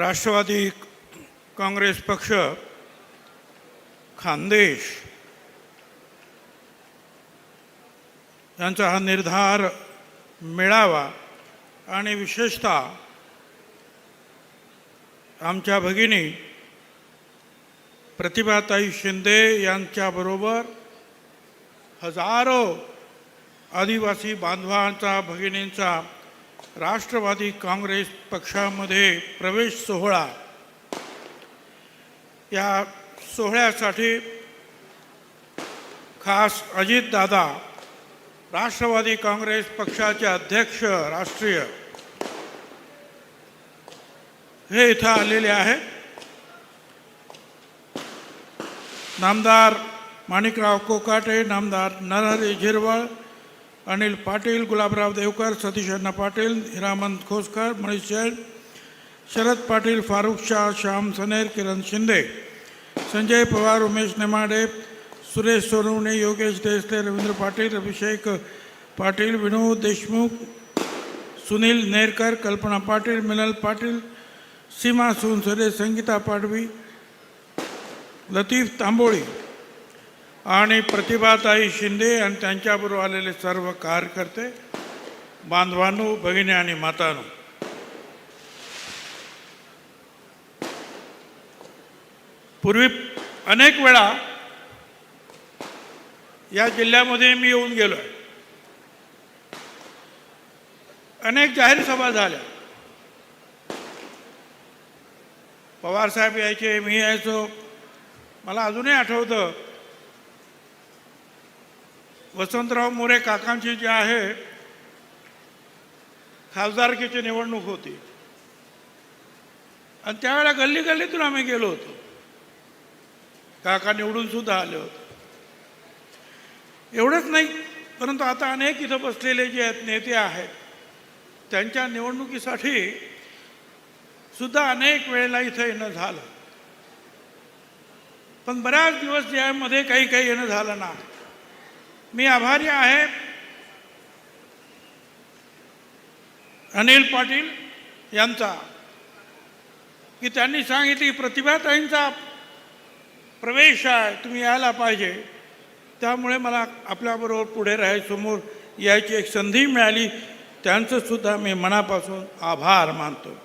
राष्ट्रवादी काँग्रेस पक्ष खानदेश यांचा हा निर्धार मिळावा आणि विशेषतः आमच्या भगिनी प्रतिभाताई शिंदे यांच्याबरोबर हजारो आदिवासी बांधवांचा भगिनींचा राष्ट्रवादी काँग्रेस पक्षामध्ये प्रवेश सोहळा. या सोहळ्यासाठी खास अजितदादा राष्ट्रवादी काँग्रेस पक्षाचे अध्यक्ष राष्ट्रीय हे इथं आलेले आहेत. नामदार माणिकराव कोकाटे नामदार नरहरी झिरवळ अनिल पाटील गुलाबराव देवकर सतीश अण्णा पाटील हिरामंत खोसकर मनीष जैन शरद पाटील फारुख शाह श्याम सनेर किरण शिंदे संजय पवार उमेश नेमाडे सुरेश सोनवणे योगेश देसले रवींद्र पाटील अभिषेक पाटील विनोद देशमुख सुनील नेरकर कल्पना पाटील मिनल पाटील सीमा सोनसरे संगीता पाडवी लतीफ तांबोळी आणि प्रतिभाताई शिंदे आणि त्यांच्याबरोबर आलेले सर्व कार्यकर्ते बांधवांनो भगिनी आणि मातानो. पूर्वी अनेक वेळा या जिल्ह्यामध्ये मी येऊन गेलो आहे. अनेक जाहीर सभा झाल्या. पवारसाहेब यायचे मी यायचो. मला अजूनही आठवतं वसंतराव मोरे काकांची जी आहे खासदारकीची निवडणूक होती. आणि त्यावेळेला गल्ली गल्लीतून आम्ही गेलो होतो. काका निवडून सुद्धा आले होते. एवढंच नाही परंतु आता अनेक इथं बसलेले जे आहेत नेते आहेत त्यांच्या निवडणुकीसाठी सुद्धा अनेक वेळेला इथं येणं झालं. पण बऱ्याच दिवस यामध्ये काही काही येणं झालं नाही. मी आभारी आहे. अनिल पाटील यांचा की त्यांनी सांगितली प्रतिभाताईंचा प्रवेश आहे तुम्ही यायला पाहिजे. त्यामुळे मला आपल्याबरोबर पुढे राहाय समोर यायची एक संधी मिळाली. त्यांचं सुद्धा मी मनापासून आभार मानतो.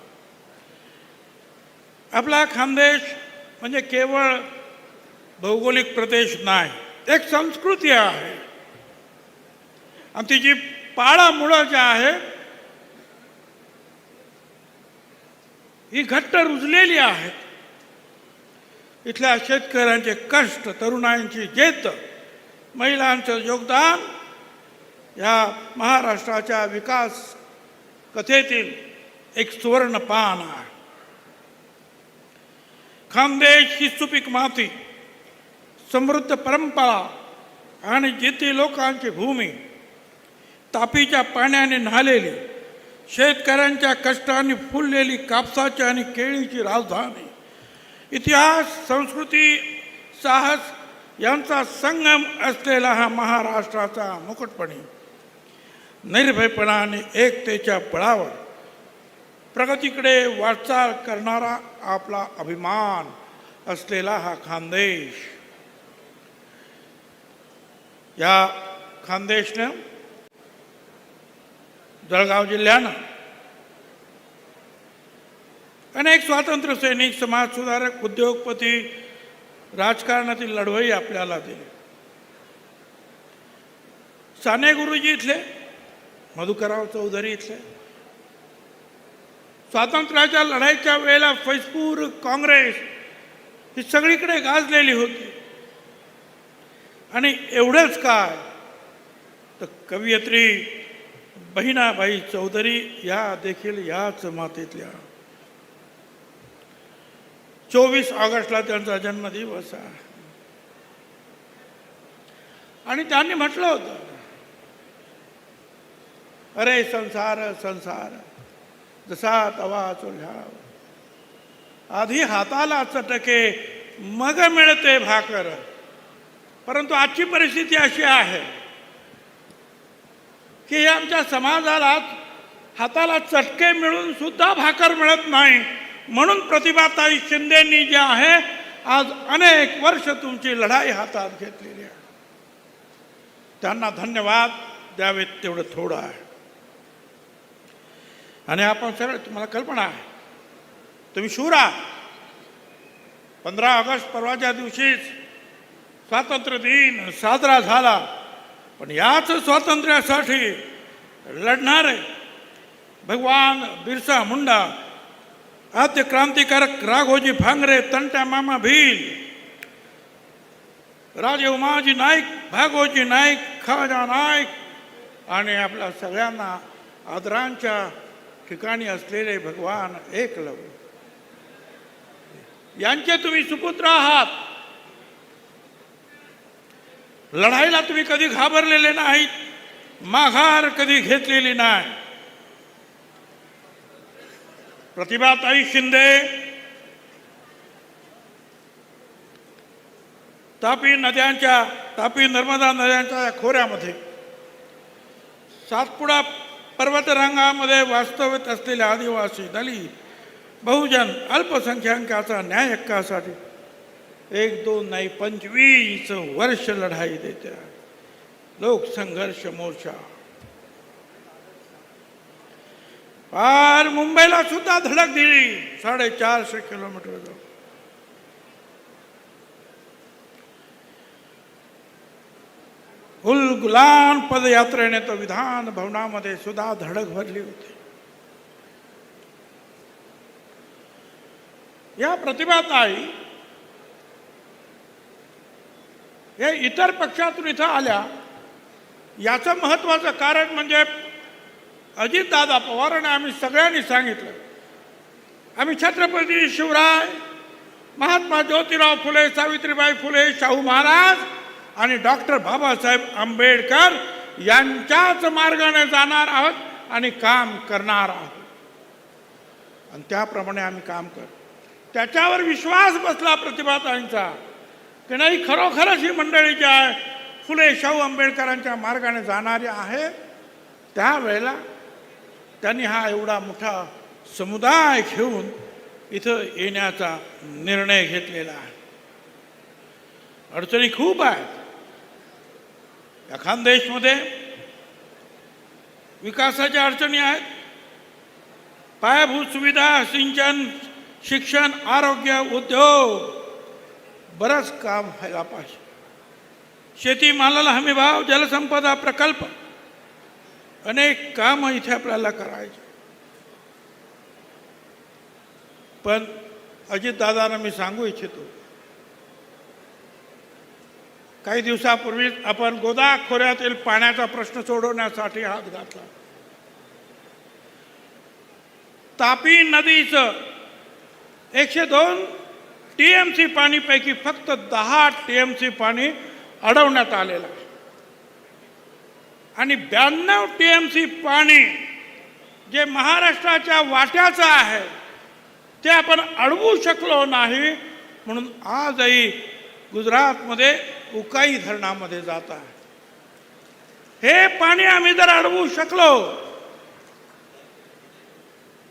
आपला खानदेश म्हणजे केवळ भौगोलिक प्रदेश नाही एक संस्कृती आहे. आमची जी पाळामुळं ज्या आहे ही घट्ट रुजलेली आहेत इथल्या शेतकऱ्यांचे कष्ट तरुणांची जेत महिलांचं योगदान या महाराष्ट्राच्या विकास कथेतील एक सुवर्ण पान आहे. खानदेश ही सुपीक माती समृद्ध परंपरा आणि जिद्दी लोकांची भूमी तापीच्या पाण्याने न्हालेली शेतकऱ्यांच्या कष्टाने फुललेली कापसाची आणि केळीची राजधानी. इतिहास संस्कृती साहस यांचा संगम असलेला हा महाराष्ट्राचा मुकुटपणी निर्भयपणाने एकतेच्या बळावर प्रगतीकडे वाटचाल करणारा आपला अभिमान असलेला हा खानदेश. या खानदेशनं जळगाव जिल्ह्यानं. अनेक स्वातंत्र्य सैनिक समाजसुधारक उद्योगपती राजकारणातील लढवई आपल्याला दिली. साने गुरुजी इथले मधुकरराव चौधरी इथले. स्वातंत्र्याच्या लढाईच्या वेळेला फैजपूर काँग्रेस ही सगळीकडे गाजलेली होती. आणि एवढंच काय? तर कवयित्री बहिणाबाई चौधरी या देखील याच मातीतल्या. चोवीस ऑगस्टला त्यांचा जन्मदिवस आहे. आणि त्यांनी म्हटलं होतं अरे संसार संसार जसा तवा चुल्ह्यावर आधी हाताला चटके मग मिळते भाकर. परंतु आजची परिस्थिती अशी आहे की आमच्या समाजाला हाताला चटके मिळून सुद्धा भाकर मिळत नाही. म्हणून प्रतिभाताई शिंदेनी जे आहे आज अनेक वर्ष तुमची लढाई हातात घेतलेली आहे. त्यांना धन्यवाद द्यावेत तेवढं थोडं आहे. आणि आपण सरळ तुम्हाला कल्पना आहे. तुम्ही शूर आहात. पंधरा ऑगस्ट परवाच्या दिवशीच स्वातंत्र्य दिन साजरा झाला. पण याच स्वातंत्र्यासाठी लढणारे भगवान बिरसा मुंडा आद्य क्रांतिकारक राघोजी भांगरे तंट्या मामा भील राजे उमाजी नाईक भागोजी नाईक खाजा नाईक आणि आपल्या सगळ्यांना आदरांच्या ठिकाणी असलेले भगवान एकलव्य. यांचे तुम्ही सुपुत्र आहात. लढाईला तुम्ही कधी घाबरलेले नाहीत माघार कधी घेतलेली नाही. प्रतिभाताई शिंदे तापी नद्यांच्या तापी नर्मदा नद्यांच्या या खोऱ्यामध्ये सातपुडा पर्वतरांगामध्ये वास्तव्यत असलेले आदिवासी दलित बहुजन अल्पसंख्याकाचा न्याय हक्कासाठी एक दोन नाही पंचवीस वर्ष लढाई देत्या. लोकसंघर्ष मोर्चा. पार मुंबईला सुद्धा धडक दिली. साडेचारशे किलोमीटर जाऊ गुलगुलान पदयात्रेने तर विधान भवनामध्ये सुद्धा धडक भरली होती. या प्रतिभाताई हे इतर पक्षातून इथं आल्या याचं महत्त्वाचं कारण म्हणजे अजितदादा पवारांना आम्ही सगळ्यांनी सांगितलं. आम्ही छत्रपती शिवराय महात्मा ज्योतिराव फुले सावित्रीबाई फुले शाहू महाराज आणि डॉक्टर बाबासाहेब आंबेडकर यांच्याच मार्गाने जाणार आहोत आणि काम करणार आहोत. आणि त्याप्रमाणे आम्ही काम कर त्याच्यावर विश्वास बसला प्रतिभाताईंचा. की नाही खरोखरच ही मंडळी जी आहे फुले शाहू आंबेडकरांच्या मार्गाने जाणारी आहे. त्यावेळेला त्यांनी हा एवढा मोठा समुदाय घेऊन इथं येण्याचा निर्णय घेतलेला आहे. अडचणी खूप आहेत. या खानदेशमध्ये विकासाच्या अडचणी आहेत. पायाभूत सुविधा सिंचन शिक्षण आरोग्य उद्योग बरंच काम व्हायला पाहिजे. शेतीमालाला हमीभाव जलसंपदा प्रकल्प अनेक काम इथे आपल्याला करायचे. पण अजितदादांना मी सांगू इच्छितो काही दिवसापूर्वीच आपण गोदा खोऱ्यातील पाण्याचा प्रश्न सोडवण्यासाठी हात घातला. तापी नदीचं एकशे दोन टी एम सी पाणीपैकी फक्त दहा टी एम सी पाणी अडवण्यात आलेलं आहे. आणि ब्याण्णव टी एम सी पाणी जे महाराष्ट्राच्या वाट्याचं आहे ते आपण अडवू शकलो नाही म्हणून आजही गुजरातमध्ये उकाई धरणामध्ये जात आहे. हे पाणी आम्ही जर अडवू शकलो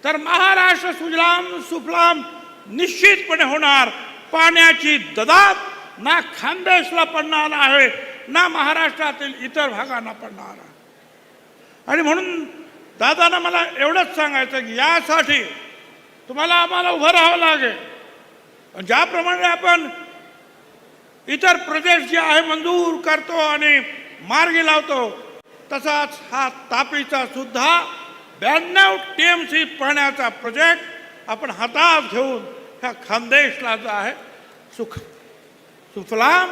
तर महाराष्ट्र सुजलाम सुफलाम निश्चितपणे होणार. पाण्याची ददात ना खानदेशला पडणार आहे ना महाराष्ट्रातील इतर भागांना पडणार आहे. आणि म्हणून दादांना मला एवढंच सांगायचं की यासाठी तुम्हाला आम्हाला उभं राहावं लागेल. ज्याप्रमाणे आपण इतर प्रदेश जे आहे मंजूर करतो आणि मार्गी लावतो तसाच हा तापीचा सुद्धा ब्याण्णव टी एम सी पाण्याचा प्रोजेक्ट आपण हातात घेऊन ह्या खानदेशला जो आहे? सुख सुफलाम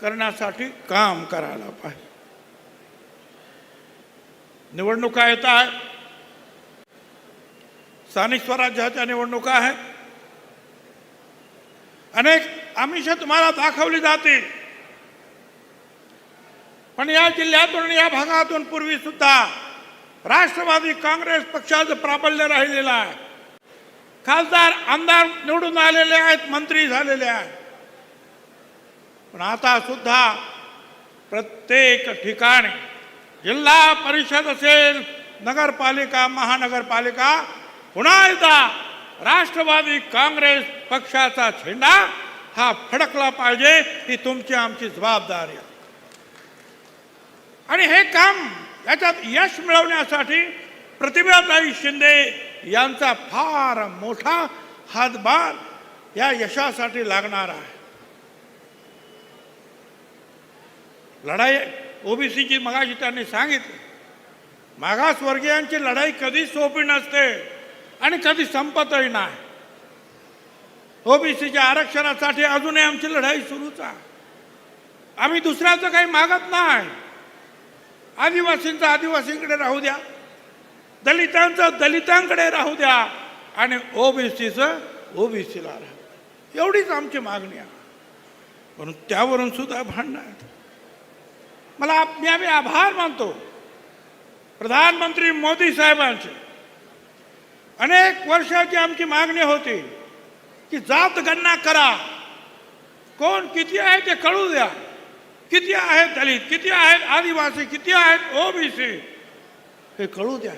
करण्यासाठी काम करायला पाहिजे. निवडणुका येत आहेत स्थानिक स्वराज्याच्या निवडणुका आहेत अनेक आमिष तुम्हाला दाखवली जातील. पण या जिल्ह्यातून या भागातून पूर्वी सुद्धा राष्ट्रवादी काँग्रेस पक्षाचं प्राबल्य राहिलेलं आहे. खासदार आमदार निवडून आलेले आहेत मंत्री झालेले आहेत. पण आता सुद्धा प्रत्येक ठिकाणी जिल्हा परिषद असेल नगरपालिका महानगरपालिका पुन्हा एकदा राष्ट्रवादी काँग्रेस पक्षाचा झेंडा हा फडकला पाहिजे ही तुमची आमची जबाबदारी आहे. आणि हे काम याच्यात यश मिळवण्यासाठी प्रतिभाताई शिंदे यांचा फार मोठा हातभार या यशासाठी लागणार आहे. लढाई ओबीसीची मगाशी त्यांनी सांगितली. मागासवर्गीयांची लढाई कधी सोपी नसते आणि कधी संपतही नाही. ओबीसीच्या आरक्षणासाठी अजूनही आमची लढाई सुरूच आहे. आम्ही दुसऱ्याचं काही मागत नाही. आदिवासींचं आदिवासींकडे राहू द्या. दलितांचं दलितांकडे राहू द्या. आणि ओबीसीचं ओबीसीला राहू एवढीच आमची मागणी आहे. म्हणून त्यावरून सुद्धा भांडणं आहेत. मला मी आम्ही आभार मानतो. प्रधानमंत्री मोदी साहेबांचे. अनेक वर्षाची आमची मागणी होती की जात गणना करा. कोण किती आहे ते कळू द्या. किती आहेत दलित किती आहेत आदिवासी किती आहेत ओबीसी हे कळू द्या.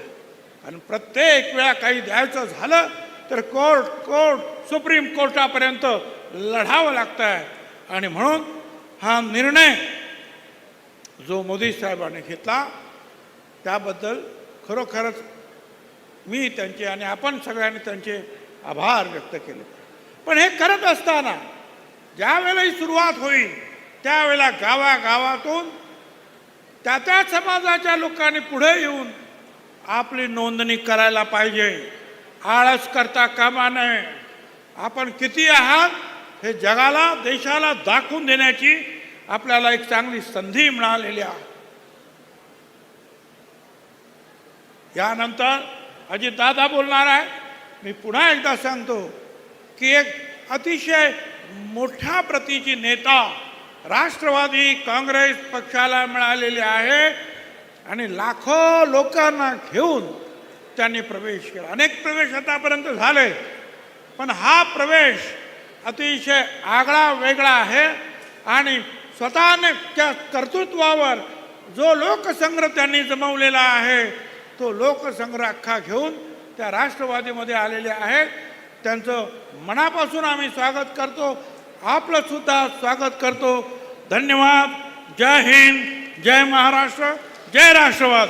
आणि प्रत्येक वेळा काही द्यायचं झालं तर कोर्ट कोर्ट सुप्रीम कोर्टापर्यंत लढावं लागतं आहे आणि म्हणून हा निर्णय जो मोदी साहेबांनी घेतला त्याबद्दल खरोखरच मी त्यांचे आणि आपण सगळ्यांनी त्यांचे आभार व्यक्त केले. पण हे करत असताना ज्यावेळेला सुरुवात होईल त्यावेळेला गावागावातून त्या त्या समाजाच्या लोकांनी पुढे येऊन आपली नोंदणी करायला पाहिजे. आळस करता कामा नये. आपण किती आहात हे जगाला देशाला दाखवून देण्याची आपल्याला एक चांगली संधी मिळालेली आहे. यानंतर अजित दादा बोलणार आहे. मी पुन्हा एकदा सांगतो की एक अतिशय मोठ्या प्रतीची नेता राष्ट्रवादी काँग्रेस पक्षाला मिळालेली आहे. आणि लाखो लोकांना घेऊन त्यांनी प्रवेश केला. अनेक प्रवेश आतापर्यंत झाले पण हा प्रवेश अतिशय आगळा वेगळा आहे आणि स्वतःने त्या कर्तृत्वावर जो लोकसंग्रह त्यांनी जमवलेला आहे तो लोकसंग्रह अख्खा घेऊन त्या राष्ट्रवादीमध्ये आलेले आहेत. त्यांचं मनापासून आम्ही स्वागत करतो आपलंसुद्धा स्वागत करतो. धन्यवाद. जय हिंद. जय महाराष्ट्र. जय राष्ट्रवाद.